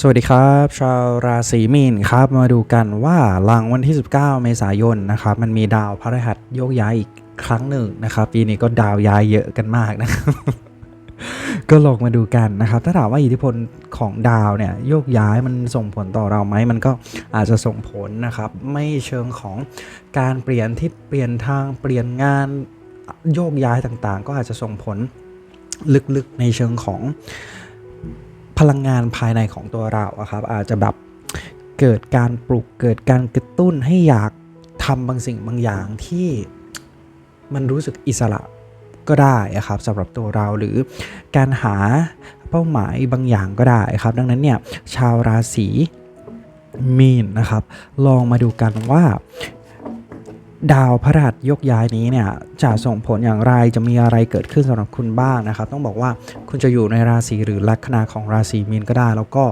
สวัสดีครับ ชาวราศีมีนครับ มาดูกันว่าหลังวันที่ 19 เมษายนนะครับมันมีดาวพฤหัสโยกย้ายอีกครั้งหนึ่งนะครับ ปีนี้ก็ดาวย้ายเยอะกันมากนะครับก็ลองมาดูกันนะครับ ถ้าถามว่าอิทธิพลของดาวเนี่ยโยกย้ายมันส่งผลต่อเราไหมมันก็อาจจะส่งผลนะครับ ไม่เชิงของการเปลี่ยนที่เปลี่ยนทางเปลี่ยนงานโยกย้ายต่างๆ ก็อาจจะส่งผลลึกๆในเชิงของ พลังงานภายในของตัวเราอะครับ อาจจะแบบเกิดการปลุกเกิดการกระตุ้นให้อยากทำบางสิ่งบางอย่างที่มันรู้สึกอิสระก็ได้อะครับสำหรับตัวเราหรือการหาเป้าหมายบางอย่างก็ได้ครับ ดังนั้นเนี่ยชาวราศีมีนนะครับ ลองมาดูกันว่า ดาวพฤหัสยกย้ายนี้เนี่ยจะส่งผลอย่างไรจะมีอะไรเกิดขึ้นสำหรับคุณบ้างนะครับ ต้องบอกว่าคุณจะอยู่ในราศีหรือลัคนาของราศีมีนก็ได้ แล้วก็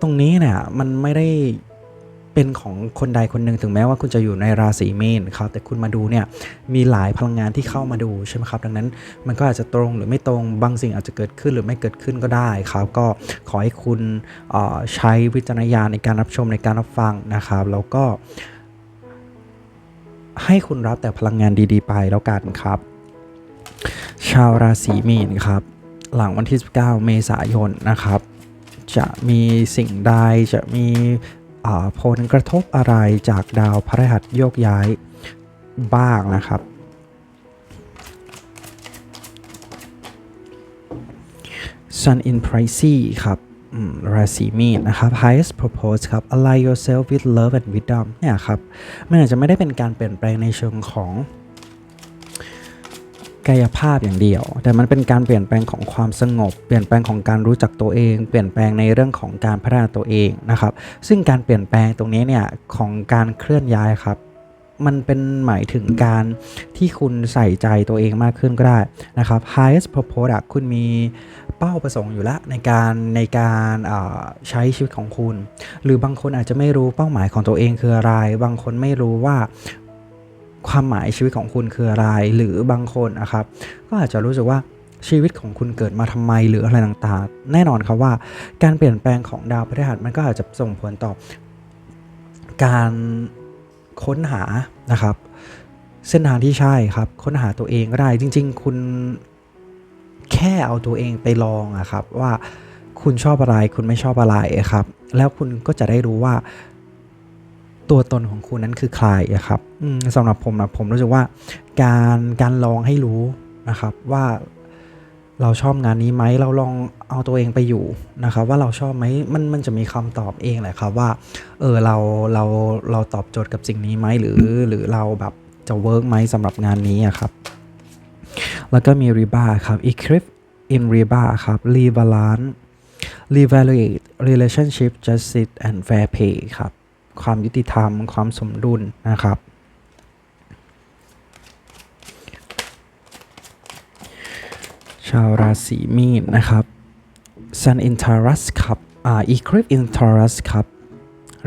ตรงนี้เนี่ยมันไม่ได้เป็นของคนใดคนหนึ่งถึงแม้ว่าคุณจะอยู่ในราศีมีนครับแต่คุณมาดูเนี่ยมีหลายพลังงานที่เข้ามาดูใช่ไหมครับ ดังนั้นมันก็อาจจะตรงหรือไม่ตรงบางสิ่งอาจจะเกิดขึ้นหรือไม่เกิดขึ้นก็ได้ครับ ก็ขอให้คุณใช้วิจารณญาณในการรับชมในการรับฟังนะครับ แล้วก็ ให้คุณรับแต่พลังงานดีๆ ไปแล้วกันครับ ชาวราศีมีนครับ หลังวันที่ 19 เมษายนนะครับ จะมีสิ่งใดจะมีผลกระทบอะไรจากดาวพฤหัสโยกย้ายบ้างนะครับ Sun in Pisces ครับ ราศีมีนนะครับ highest purpose ครับ align yourself with love and wisdom เนี่ยครับมันอาจจะไม่ได้เป็นการเปลี่ยนแปลงในเชิงของกายภาพอย่างเดียว แต่มันเป็นการเปลี่ยนแปลงของความสงบ เปลี่ยนแปลงของการรู้จักตัวเอง เปลี่ยนแปลงในเรื่องของการพัฒนาตัวเองนะครับ ซึ่งการเปลี่ยนแปลงตรงนี้เนี่ยของการเคลื่อนย้ายครับ มันเป็นหมายถึงการที่คุณใส่ใจตัวเองมากขึ้นก็ได้นะครับ highest purpose คุณมี เป้าประสงค์อยู่แล้วในการในการใช้ชีวิตของคุณ หรือบางคนอาจจะไม่รู้เป้าหมายของตัวเองคืออะไร บางคนไม่รู้ว่าความหมายชีวิตของคุณคืออะไร หรือบางคนนะครับ ก็อาจจะรู้สึกว่าชีวิตของคุณเกิดมาทำไมหรืออะไรต่างๆ แน่นอนครับว่า การเปลี่ยนแปลงของดาวพฤหัสมันก็อาจจะส่งผลต่อการค้นหานะครับ เส้นทางที่ใช่ครับ ค้นหาตัวเองก็ได้จริง ๆ คุณ แค่เอาตัวเองไปลองอะครับ ว่าคุณชอบอะไรคุณไม่ชอบอะไรครับ แล้วคุณก็จะได้รู้ว่า ตัวตนของคุณนั้นคือใครครับสำหรับผมนะผมรู้สึกว่า การการลองให้รู้นะครับว่าเราชอบงานนี้ไหมเราลองเอาตัวเองไปอยู่นะครับ ว่าเราชอบไหมมันมันจะมีคำตอบเองแหละครับว่า เออเราเราเราตอบโจทย์กับสิ่งนี้ไหมหรือ หรือเราแบบจะเวิร์กไหมสำหรับงานนี้อะครับ แล้วก็มี Riba ครับ Eclipse in Riba ครับ Rebalance Revaluate Relationship Justice and Fair Pay ครับ ความยุติธรรม ความสมดุลนะครับชาวราศีมีนนะครับ Sun in Taurus ครับอ่า Eclipse in Taurus ครับ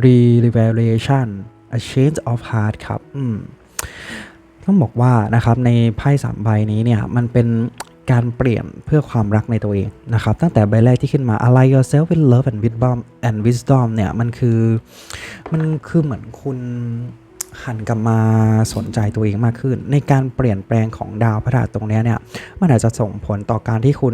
Revaluation A Change of Heart ครับอืม ต้องบอกว่านะครับในไพ่สามใบนี้เนี่ยมันเป็นการเปลี่ยนเพื่อความรักในตัวเองนะครับตั้งแต่ใบแรกที่ขึ้นมา align yourself with love and wisdom and wisdom เนี่ยมันคือมันคือเหมือนคุณหันกลับมาสนใจตัวเองมากขึ้น ในการเปลี่ยนแปลงของดาวพระราตรงนี้เนี่ยมันอาจจะส่งผลต่อการที่คุณ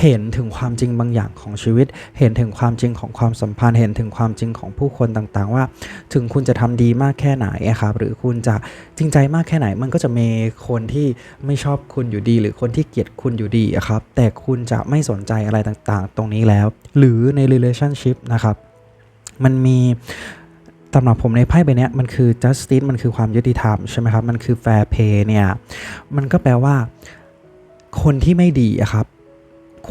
เห็นถึงความจริงบางอย่างของชีวิต เห็นถึงความจริงของความสัมพันธ์ เห็นถึงความจริงของผู้คนต่างๆ ว่า ถึงคุณจะทำดีมากแค่ไหนอะครับ หรือคุณจะจริงใจมากแค่ไหน มันก็จะมีคนที่ไม่ชอบคุณอยู่ดี หรือคนที่เกลียดคุณอยู่ดีอะครับ แต่คุณจะไม่สนใจอะไรต่างๆ ตรงนี้แล้ว หรือใน relationship นะครับ มันมีสำหรับผมในไพ่ใบเนี้ยมันคือ justice มันคือความยุติธรรมใช่ไหมครับ มันคือ fair play เนี่ย มันก็แปลว่า คนที่ไม่ดีอะครับ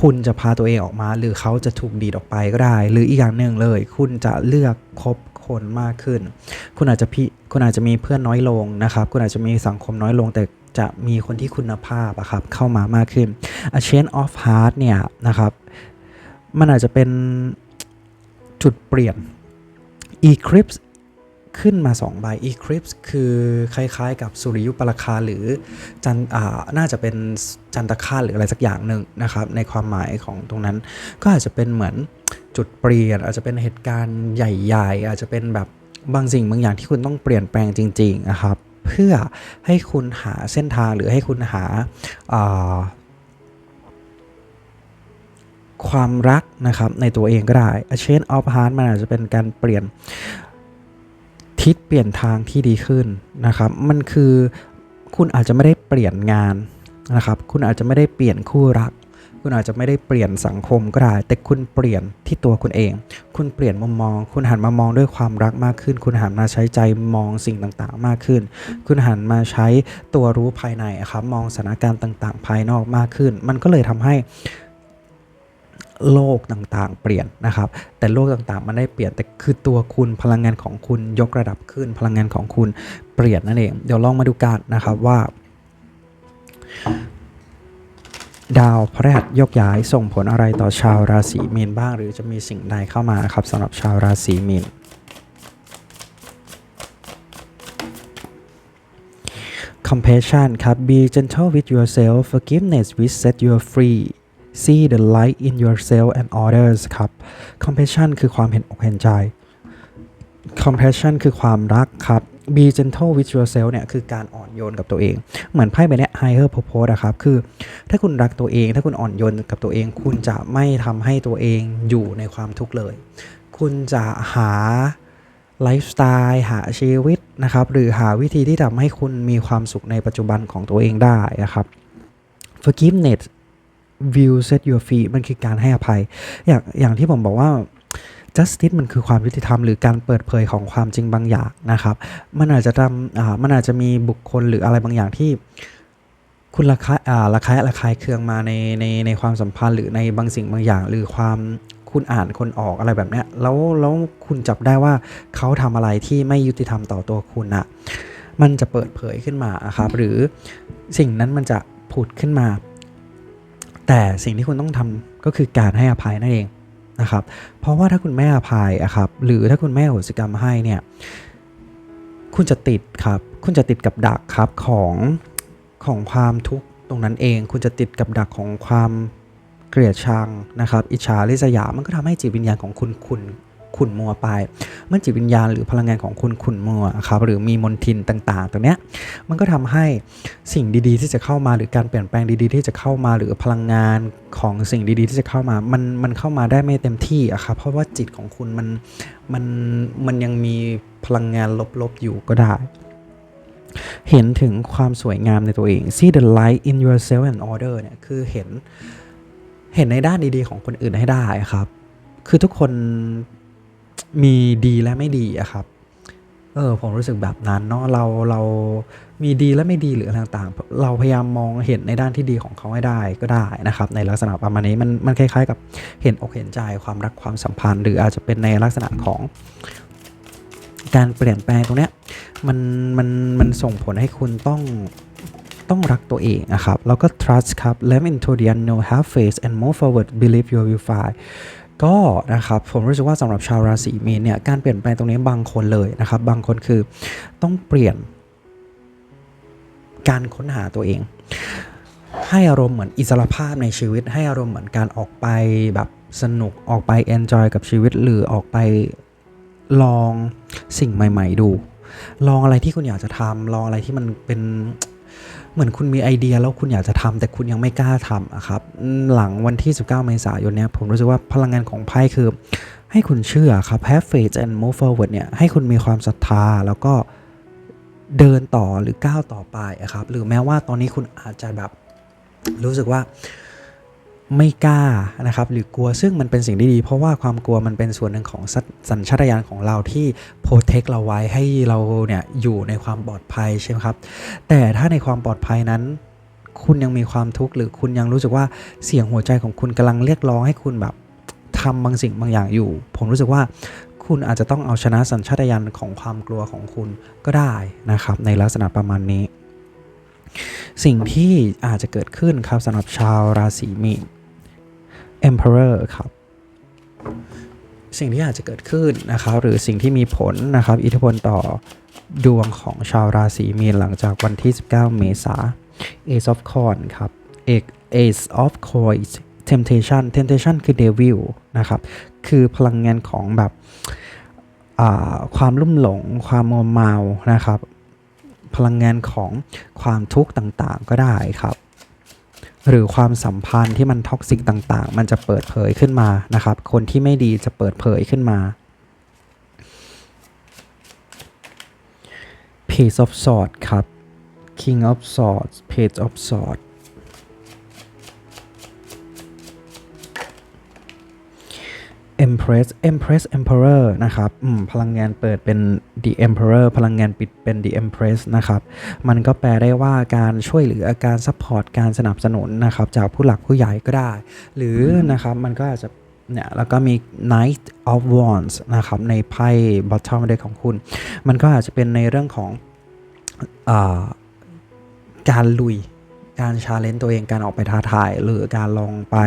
คุณจะพาตัวเองออกมา หรือเขาจะถูกดีดออกไปก็ได้ หรืออีกอย่างหนึ่งเลย คุณจะเลือกคบคนมากขึ้น คุณอาจจะพี่คุณอาจจะมีเพื่อนน้อยลงนะครับ คุณอาจจะมีสังคมน้อยลงแต่จะมีคนที่คุณภาพอะครับเข้ามามากขึ้น a change of heart เนี่ยนะครับ มันอาจจะเป็นจุดเปลี่ยน eclipse ขึ้นมา 2 ใบ eclipse คือคล้ายๆ กับสุริยุปราคาหรือจันอ่าน่าจะเป็นจันทคาตหรืออะไรสักอย่างหนึ่งนะครับในความหมายของตรงนั้น ก็อาจจะเป็นเหมือนจุดเปลี่ยน อาจจะเป็นเหตุการณ์ใหญ่ ๆ อาจจะเป็นแบบบางสิ่งบางอย่างที่คุณต้องเปลี่ยนแปลงจริง ๆ นะครับ เพื่อให้คุณหาเส้นทางหรือให้คุณหาความรักนะครับในตัวเองก็ได้ a change of heart มันอาจจะเป็นการเปลี่ยน เปลี่ยนทางที่ดีขึ้นนะครับ มันคือคุณอาจจะไม่ได้เปลี่ยนงานนะครับ คุณอาจจะไม่ได้เปลี่ยนคู่รัก คุณอาจจะไม่ได้เปลี่ยนสังคมก็ได้ แต่คุณเปลี่ยนที่ตัวคุณเอง คุณเปลี่ยนมุมมอง คุณหันมามองด้วยความรักมากขึ้น คุณหันมาใช้ใจมองสิ่งต่างๆ มากขึ้น คุณหันมาใช้ตัวรู้ภายในอะครับ มองสถานการณ์ต่างๆ ภายนอกมากขึ้น มันก็เลยทำให้ โลกต่างๆ เปลี่ยนนะครับ แต่โลกต่างๆ มันได้เปลี่ยนแต่คือตัวคุณพลังงานของคุณยกระดับขึ้น พลังงานของคุณเปลี่ยนนั่นเองเดี๋ยวลองมาดูกันนะครับว่า ดาวพฤหัสยกย้ายส่งผลอะไรต่อชาวราศีมีนบ้าง หรือจะมีสิ่งใดเข้ามาครับสำหรับชาวราศีมีน compassion ครับ be gentle with yourself forgiveness will set you free see the light in yourself and others ครับ compassion คือความเห็นอกเห็นใจ compassion คือความรักครับ be gentle with yourself เนี่ยคือการอ่อนโยนกับตัวเอง เหมือนไพ่ใบนี้ higher purpose อะครับ คือถ้าคุณรักตัวเอง ถ้าคุณอ่อนโยนกับตัวเอง คุณจะไม่ทำให้ตัวเองอยู่ในความทุกข์เลย คุณจะหาไลฟ์สไตล์หาชีวิตนะครับ หรือหาวิธีที่ทำให้คุณมีความสุขในปัจจุบันของตัวเองได้นะครับ forgiveness will set your free มันคือการให้อภัย อย่างอย่างที่ผมบอกว่า justice มันคือความยุติธรรมหรือการเปิดเผยของความจริงบางอย่างนะครับ มันอาจจะทำอ่ามันอาจจะมีบุคคลหรืออะไรบางอย่างที่คุณระคายอ่าระคายระคายเคืองมาในในในความสัมพันธ์หรือในบางสิ่งบางอย่าง หรือความคุณอ่านคนออกอะไรแบบเนี้ยแล้วแล้วคุณจับได้ว่าเขาทำอะไรที่ไม่ยุติธรรมต่อตัวคุณอะมันจะเปิดเผยขึ้นมาอะครับหรือสิ่งนั้นมันจะผุดขึ้นมา แต่สิ่งที่คุณต้องทำก็คือการให้อภัยนั่นเองนะครับ เพราะว่าถ้าคุณไม่อภัยอะครับ หรือถ้าคุณไม่อโหสิกรรมให้เนี่ย คุณจะติดครับ คุณจะติดกับดักครับของของความทุกข์ตรงนั้นเอง คุณจะติดกับดักของความเกลียดชังนะครับ อิจฉาริษยา มันก็ทำให้จิตวิญญาณของคุณคุณ ขุ่นมัวไป เมื่อจิตวิญญาณหรือพลังงานของคุณขุ่นมัวครับหรือมีมนทินต่างๆ ตรงเนี้ยมันก็ทำให้สิ่งดีๆ ที่จะเข้ามาหรือการเปลี่ยนแปลงดีๆ ที่จะเข้ามาหรือพลังงานของสิ่งดีๆ ที่จะเข้ามามันมันเข้ามาได้ไม่เต็มที่อะครับเพราะว่าจิตของคุณมันมันมันยังมีพลังงานลบๆอยู่ก็ได้เห็นถึงความสวยงามในตัวเอง see the light in yourself and order เนี่ยคือเห็นเห็นในด้านดีๆของคนอื่นให้ได้ครับ คือทุกคน มีดีและไม่ดีอะครับเออผมรู้สึกแบบนั้นเนาะเราเรามีดีและไม่ดีหรืออะไรต่างๆ เราพยายามมองเห็นในด้านที่ดีของเขาให้ได้ก็ได้นะครับ ในลักษณะประมาณนี้มันมันคล้ายๆ กับเห็นอกเห็นใจความรักความสัมพันธ์ หรืออาจจะเป็นในลักษณะของ การเปลี่ยนแปลงตรงเนี้ยมันมันมันส่งผลให้คุณต้องต้องรักตัวเองนะครับ แล้วก็ trust ครับ live into the unknown have faith and move forward believe you will find ก็นะครับผมรู้สึกว่าสำหรับชาวราศีมีนเนี่ยการเปลี่ยนแปลงตรงนี้บางคนเลยนะครับ บางคนคือต้องเปลี่ยนการค้นหาตัวเอง ให้อารมณ์เหมือนอิสรภาพในชีวิต ให้อารมณ์เหมือนการออกไปแบบสนุกออกไป enjoy กับชีวิตหรือออกไปลองสิ่งใหม่ ๆ ดู ลองอะไรที่คุณอยากจะทำลองอะไรที่มันเป็น เหมือนคุณมีไอเดียแล้วคุณอยากจะทำแต่คุณยังไม่กล้าทำนะครับหลังวันที่ 19 เมษายนเนี่ยผมรู้สึกว่าพลังงานของไพ่คือ ให้คุณเชื่อครับ have faith and move forward เนี่ยให้คุณมีความศรัทธาแล้วก็เดินต่อหรือก้าวต่อไปนะครับหรือแม้ว่าตอนนี้คุณอาจจะแบบรู้สึกว่า ไม่กล้านะครับหรือกลัวซึ่งมันเป็นสิ่งที่ดี เพราะว่าความกลัวมันเป็นส่วนหนึ่งของสัญสัญชาตญาณของเราที่โปรเทคเราไว้ให้เราเนี่ยอยู่ในความปลอดภัยใช่ไหมครับแต่ถ้าในความปลอดภัยนั้น คุณยังมีความทุกข์หรือคุณยังรู้สึกว่าเสียงหัวใจของคุณกำลังเรียกร้องให้คุณแบบทำบางสิ่งบางอย่างอยู่ ผมรู้สึกว่าคุณอาจจะต้องเอาชนะสัญชาตญาณของความกลัวของคุณก็ได้นะครับในลักษณะประมาณนี้ สิ่งที่อาจจะเกิดขึ้นครับสำหรับชาวราศีมีน Emperor ครับ สิ่งที่อาจจะเกิดขึ้นนะครับหรือสิ่งที่มีผลนะครับอิทธิพลต่อดวงของชาวราศีมีนหลังจากวันที่ 19 เมษา Ace of Coin ครับ Ace of Coins Temptation Temptation คือ Devil นะครับ คือพลังงานของแบบความลุ่มหลง ความมัวเมานะครับ พลังงานของความทุกข์ต่างๆ ก็ได้ครับ หรือความสัมพันธ์ที่มันท็อกซิกต่างๆ มันจะเปิดเผยขึ้นมานะครับ คนที่ไม่ดีจะเปิดเผยขึ้นมา Page of Swords ครับ King of Swords Page of Swords Empress Empress Emperor นะครับอืมพลังงานเปิดเป็น The Emperor พลังงานปิดเป็น The Empress นะครับ มันก็แปลได้ว่าการช่วยเหลือการซัพพอร์ตการสนับสนุนนะครับ จากผู้หลักผู้ใหญ่ก็ได้ หรือนะครับมันก็อาจจะเนี่ยแล้วก็มี Knight of Wands นะครับ ในไพ่ bottom deck ของคุณ มันก็อาจจะเป็นในเรื่องของอาการลุยการชาเลนจ์ตัวเองการออกไปท้าทาย หรือการลองไป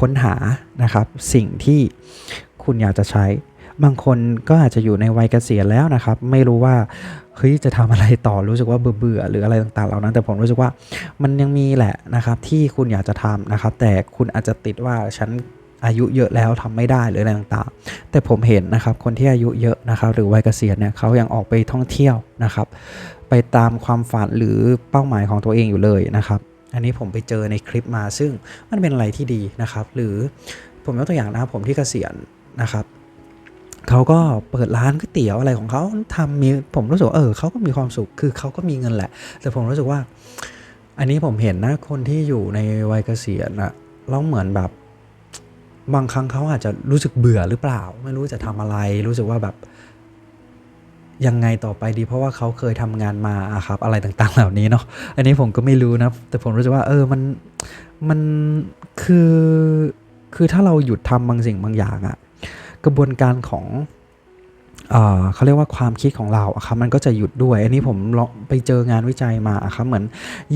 ค้นหานะครับสิ่งที่คุณอยากจะใช้ บางคนก็อาจจะอยู่ในวัยเกษียณแล้วนะครับ ไม่รู้ว่าเฮ้ยจะทำอะไรต่อรู้สึกว่าเบื่อหรืออะไรต่างๆเหล่านั้น แต่ผมรู้สึกว่ามันยังมีแหละนะครับที่คุณอยากจะทำนะครับ แต่คุณอาจจะติดว่าฉันอายุเยอะแล้วทำไม่ได้หรืออะไรต่างๆ แต่ผมเห็นนะครับคนที่อายุเยอะนะครับหรือวัยเกษียณเนี่ยเขายังออกไปท่องเที่ยวนะครับ ไปตามความฝันหรือเป้าหมายของตัวเองอยู่เลยนะครับ อันนี้ผมไปเจอในคลิปมาซึ่งมันเป็นอะไรที่ดีนะครับ หรือผมยกตัวอย่างนะผมที่เกษียณนะครับเขาก็เปิดร้านก๋วยเตี๋ยวอะไรของเขาทำมีผมรู้สึกว่าเออเขาก็มีความสุขคือเขาก็มีเงินแหละ แต่ผมรู้สึกว่า อันนี้ผมเห็นนะคนที่อยู่ในวัยเกษียณอะแล้วเหมือนแบบบางครั้งเขาอาจจะรู้สึกเบื่อหรือเปล่า ไม่รู้จะทำอะไร รู้สึกว่าแบบ ยังไงต่อไปดี เพราะว่าเขาเคยทำงานมาอะครับ อะไรต่างๆ เหล่านี้เนาะอันนี้ผมก็ไม่รู้นะ แต่ผมรู้สึกว่าเออมันมันคือคือถ้าเราหยุดทำบางสิ่งบางอย่างอะกระบวนการของเอ่อเขาเรียกว่าความคิดของเราอะครับมันก็จะหยุดด้วย อันนี้ผมลองไปเจองานวิจัยมาอะครับเหมือน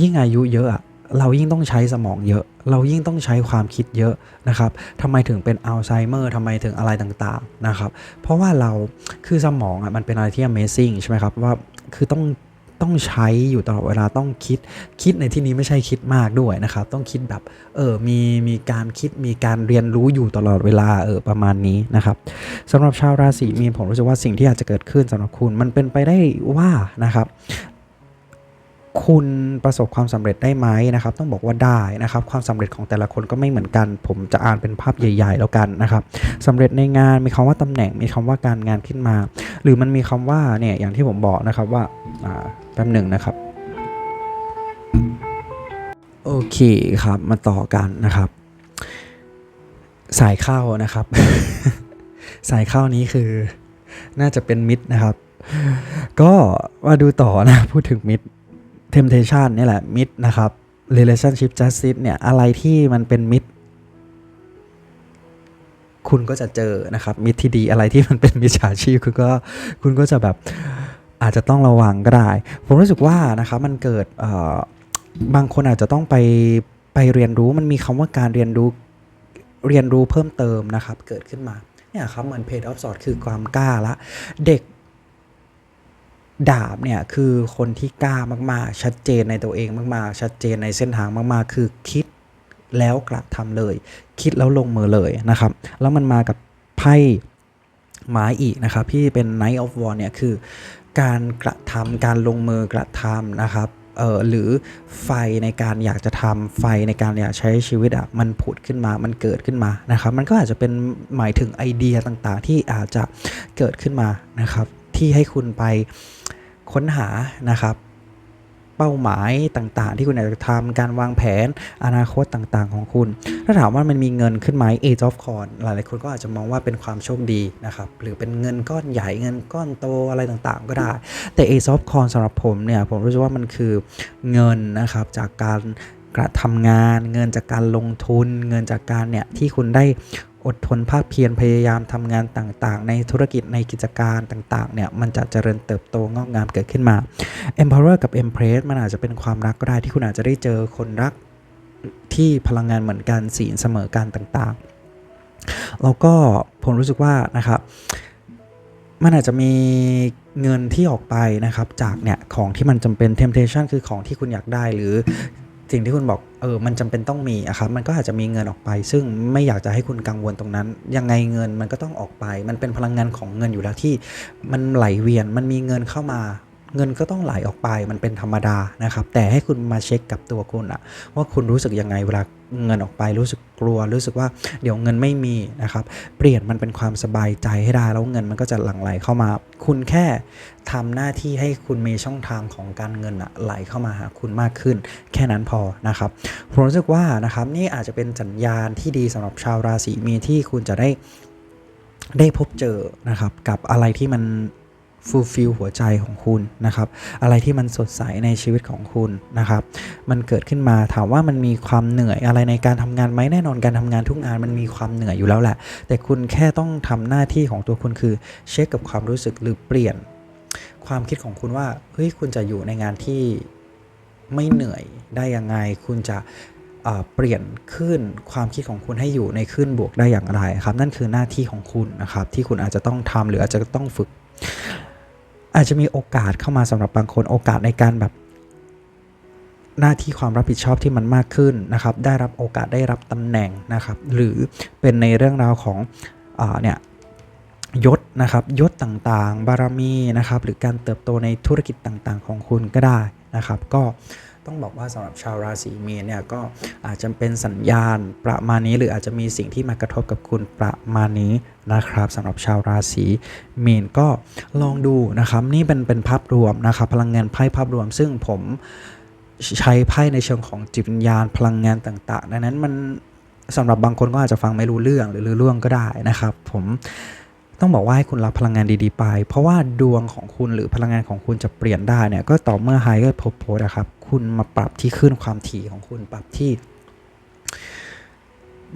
ยิ่งอายุเยอะอะ เรายิ่งต้องใช้สมองเยอะ เรายิ่งต้องใช้ความคิดเยอะนะครับทำไมถึงเป็นอัลไซเมอร์ทำไมถึงอะไรต่างๆนะครับ เพราะว่าเราคือสมองอะมันเป็นอะไรที่ Amazing ใช่ไหมครับว่าคือต้องต้องใช้อยู่ตลอดเวลาต้องคิดคิดในที่นี้ไม่ใช่คิดมากด้วยนะครับ ต้องคิดแบบเออมีมีการคิดมีการเรียนรู้อยู่ตลอดเวลาเออประมาณนี้นะครับสำหรับชาวราศีมีนผมรู้สึกว่าสิ่งที่อาจจะเกิดขึ้นสำหรับคุณ มันเป็นไปได้ว่านะครับ คุณประสบความสำเร็จได้ไหมนะครับ ต้องบอกว่าได้นะครับ ความสำเร็จของแต่ละคนก็ไม่เหมือนกัน ผมจะอ่านเป็นภาพใหญ่ ๆ แล้วกันนะครับสำเร็จในงานมีคำว่าตำแหน่งมีคำว่าการงานขึ้นมา หรือมันมีคำว่าเนี่ยอย่างที่ผมบอกนะครับว่าอ่าแป๊บหนึ่งนะครับโอเคครับมาต่อกันนะครับ สายเข้านะครับ สายเข้านี้คือน่าจะเป็นมิดนะครับ ก็มาดูต่อนะพูดถึงมิด temptation นี่แหละมิดนะครับ relationship justice เนี่ยอะไรที่มันเป็นมิดคุณก็จะเจอนะครับ มิดที่ดีอะไรที่มันเป็นมิจฉาชีพคุณก็คุณก็จะแบบอาจจะต้องระวังก็ได้ ผมรู้สึกว่านะครับมันเกิดเอ่อบางคนอาจจะต้องไปไปเรียนรู้มันมีคำว่าการเรียนรู้เรียนรู้เพิ่มเติมนะครับ เกิดขึ้นมาเนี่ยครับเหมือน page of swords คือความกล้าละ เด็ก ดาบเนี่ยคือคนที่กล้ามากๆ ชัดเจนในตัวเองมากๆ ชัดเจนในเส้นทางมากๆ คือคิดแล้วกระทำเลย คิดแล้วลงมือเลยนะครับ แล้วมันมากับไพ่ไม้อีกนะครับที่เป็น Knight of War เนี่ยคือการกระทำการลงมือกระทำนะครับเออหรือไฟในการอยากจะทำไฟในการอยากใช้ชีวิตอะมันผุดขึ้นมามันเกิดขึ้นมานะครับ มันก็อาจจะเป็นหมายถึงไอเดียต่างๆ ที่อาจจะเกิดขึ้นมานะครับ ที่ให้คุณไปค้นหานะครับ เป้าหมายต่างๆ ที่คุณอยากจะทำการวางแผนอนาคตต่างๆ ของคุณ ถ้าถามว่ามันมีเงินขึ้นไหม Age of Coin หลายๆคนก็อาจจะมองว่าเป็นความโชคดีนะครับ หรือเป็นเงินก้อนใหญ่เงินก้อนโตอะไรต่างๆ ก็ได้ แต่ Age of Coin สำหรับผมเนี่ยผมรู้สึกว่ามันคือเงินนะครับจากการกระทำงาน เงินจากการลงทุน เงินจากการเนี่ยที่คุณได้ อดทนภาคเพียรพยายามทำงานต่างๆ ในธุรกิจในกิจการต่างๆเนี่ยมันจะเจริญเติบโตงอกงามเกิดขึ้นมา Emperor กับ Empress มันอาจจะเป็นความรักก็ได้ที่คุณอาจจะได้เจอคนรักที่พลังงานเหมือนกันสีลเสมอกันต่างๆ แล้วก็ผมรู้สึกว่านะครับมันอาจจะมีเงินที่ออกไปนะครับจากเนี่ยของที่มันจำเป็น temptation คือของที่คุณอยากได้หรือ สิ่งที่คุณบอกเออมันจำเป็นต้องมีอะครับมันก็อาจจะมีเงินออกไป ซึ่งไม่อยากจะให้คุณกังวลตรงนั้น ยังไงเงินมันก็ต้องออกไป มันเป็นพลังงานของเงินอยู่แล้วที่มันไหลเวียนมันมีเงินเข้ามา เงินก็ต้องไหลออกไปมันเป็นธรรมดานะครับ แต่ให้คุณมาเช็คกับตัวคุณอะว่าคุณรู้สึกยังไงเวลาเงินออกไปรู้สึกกลัว รู้สึกว่าเดี๋ยวเงินไม่มีนะครับ เปลี่ยนมันเป็นความสบายใจให้ได้แล้วเงินมันก็จะหลั่งไหลเข้ามา คุณแค่ทำหน้าที่ให้คุณมีช่องทางของการเงินอะไหลเข้ามาหาคุณมากขึ้น แค่นั้นพอนะครับผมรู้สึกว่านะครับนี่อาจจะเป็นสัญญาณที่ดีสำหรับชาวราศีมีที่คุณจะได้ได้พบเจอนะครับกับอะไรที่มัน ฟูลฟิลหัวใจของคุณนะครับ อะไรที่มันสดใสในชีวิตของคุณนะครับ มันเกิดขึ้นมาถามว่ามันมีความเหนื่อยอะไรในการทำงานไหมแน่นอนการทำงานทุกงานมันมีความเหนื่อยอยู่แล้วแหละ แต่คุณแค่ต้องทำหน้าที่ของตัวคุณคือเช็คกับความรู้สึกหรือเปลี่ยน ความคิดของคุณว่าเฮ้ยคุณจะอยู่ในงานที่ไม่เหนื่อยได้ยังไง คุณจะเปลี่ยนขึ้นความคิดของคุณให้อยู่ในขึ้นบวกได้อย่างไรครับ นั่นคือหน้าที่ของคุณนะครับ ที่คุณอาจจะต้องทำหรืออาจจะต้องฝึก อาจจะมีโอกาสเข้ามาสำหรับบางคนโอกาสในการแบบหน้าที่ความรับผิดชอบที่มันมากขึ้นนะครับ ได้รับโอกาสได้รับตำแหน่งนะครับ หรือเป็นในเรื่องราวของอเนี่ยยศนะครับยศต่างๆ บารมีนะครับ หรือการเติบโตในธุรกิจต่างๆ ของคุณก็ได้นะครับ ก็ ต้องบอกว่าสำหรับชาวราศีมีนเนี่ยก็อาจจะเป็นสัญญาณประมาณนี้ หรืออาจจะมีสิ่งที่มากระทบกับคุณประมาณนี้นะครับสำหรับชาวราศีมีนก็ลองดูนะครับ นี่เป็นเป็นภาพรวมนะครับพลังงานไพ่ภาพรวม ซึ่งผมใช้ไพ่ในเชิงของจิตวิญญาณพลังงานต่าง ๆ ดังนั้นมันสำหรับบางคนก็อาจจะฟังไม่รู้เรื่องหรือรู้เรื่องก็ได้นะครับ ผมต้องบอกว่าให้คุณรับพลังงานดีๆไป เพราะว่าดวงของคุณหรือพลังงานของคุณจะเปลี่ยนได้เนี่ยก็ต่อเมื่อไฮก็พบโพสนะครับ คุณมาปรับที่ขึ้นความถี่ของคุณปรับที่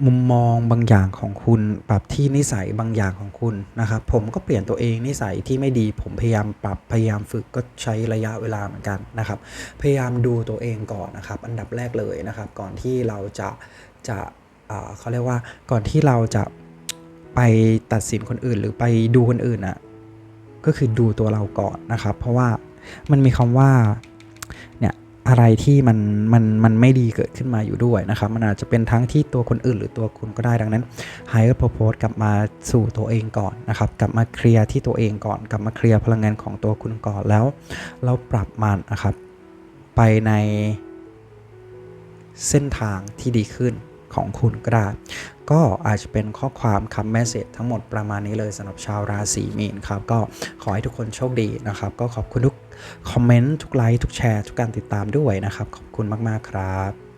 มุมมองบางอย่างของคุณ ปรับที่นิสัยบางอย่างของคุณนะครับ ผมก็เปลี่ยนตัวเองนิสัยที่ไม่ดี ผมพยายามปรับพยายามฝึกก็ใช้ระยะเวลาเหมือนกันนะครับ พยายามดูตัวเองก่อนนะครับ อันดับแรกเลยนะครับ ก่อนที่เราจะจะเขาเรียกว่าก่อนที่เราจะไปตัดสินคนอื่นหรือไปดูคนอื่นอะก็คือดูตัวเราก่อนนะครับ เพราะว่ามันมีคำว่าเนี่ย อะไรที่มันมันมันไม่ดีเกิดขึ้นมาอยู่ด้วยนะครับ มันอาจจะเป็นทั้งที่ตัวคนอื่นหรือตัวคุณก็ได้ดังนั้น Higher Purpose กลับมาสู่ตัวเองก่อนนะครับ กลับมาเคลียร์ที่ตัวเองก่อน กลับมาเคลียร์พลังงานของตัวคุณก่อนแล้ว เราปรับมันนะครับ ไปในเส้นทางที่ดีขึ้นของคุณก็ได้ ก็อาจจะเป็นข้อความคำแมสเซจทั้งหมดประมาณนี้เลยสำหรับชาวราศีมีนครับ ก็ขอให้ทุกคนโชคดีนะครับ ก็ขอบคุณทุกคอมเมนต์ทุกไลค์ทุกแชร์ ทุกการติดตามด้วยนะครับ ขอบคุณมาก ๆ ครับ